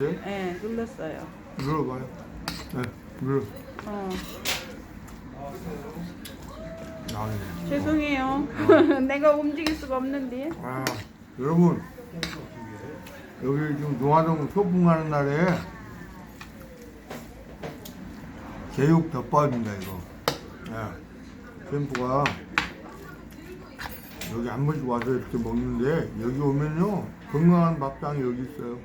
네, 눌렀어요. 눌러봐요. 네, 눌러. 어, 나네. 죄송해요. 내가 움직일 수가 없는데. 아, 여러분. 여기 지금 노화동 소풍 가는 날에 제육 덮밥입니다, 이거. 예. 캠프가 여기 한 번씩 와서 이렇게 먹는데 여기 오면요 건강한 밥상이 여기 있어요.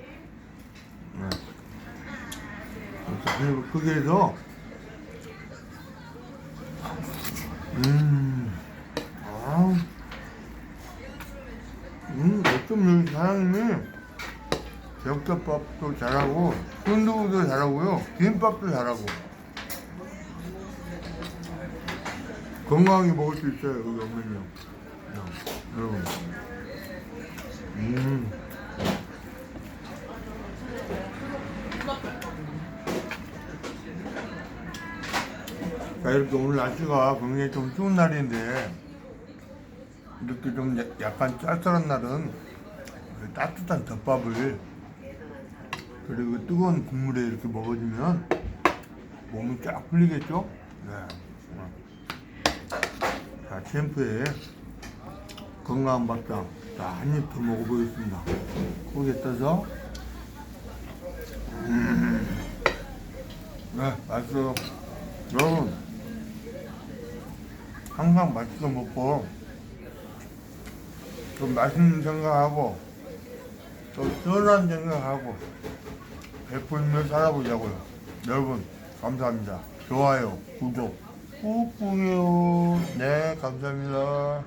입을 크게 해서 음, 아, 음, 어쩜 여기 사장님이 제육덮밥도 잘하고 순두부도 잘하고요. 김밥도 잘하고. 건강하게 먹을 수 있어요 여기 오면요 야, 여러분 음. 자 이렇게 오늘 날씨가 굉장히 좀 추운 날인데 이렇게 좀 야- 약간 쌀쌀한 날은 그 따뜻한 덮밥을 그리고 뜨거운 국물에 이렇게 먹어주면 몸이 쫙 풀리겠죠? 네. 어. 자, 챔프에 건강한 밥상 한입 더 먹어보겠습니다. 고개 떠서 음. 네, 맛있어요. 여러분 항상 맛있게 먹고 좀 맛있는 생각하고 또 시원한 생각하고 베풀며 살아보자고요. 여러분 감사합니다. 좋아요, 구독 꾹꾹이요. 네, 감사합니다.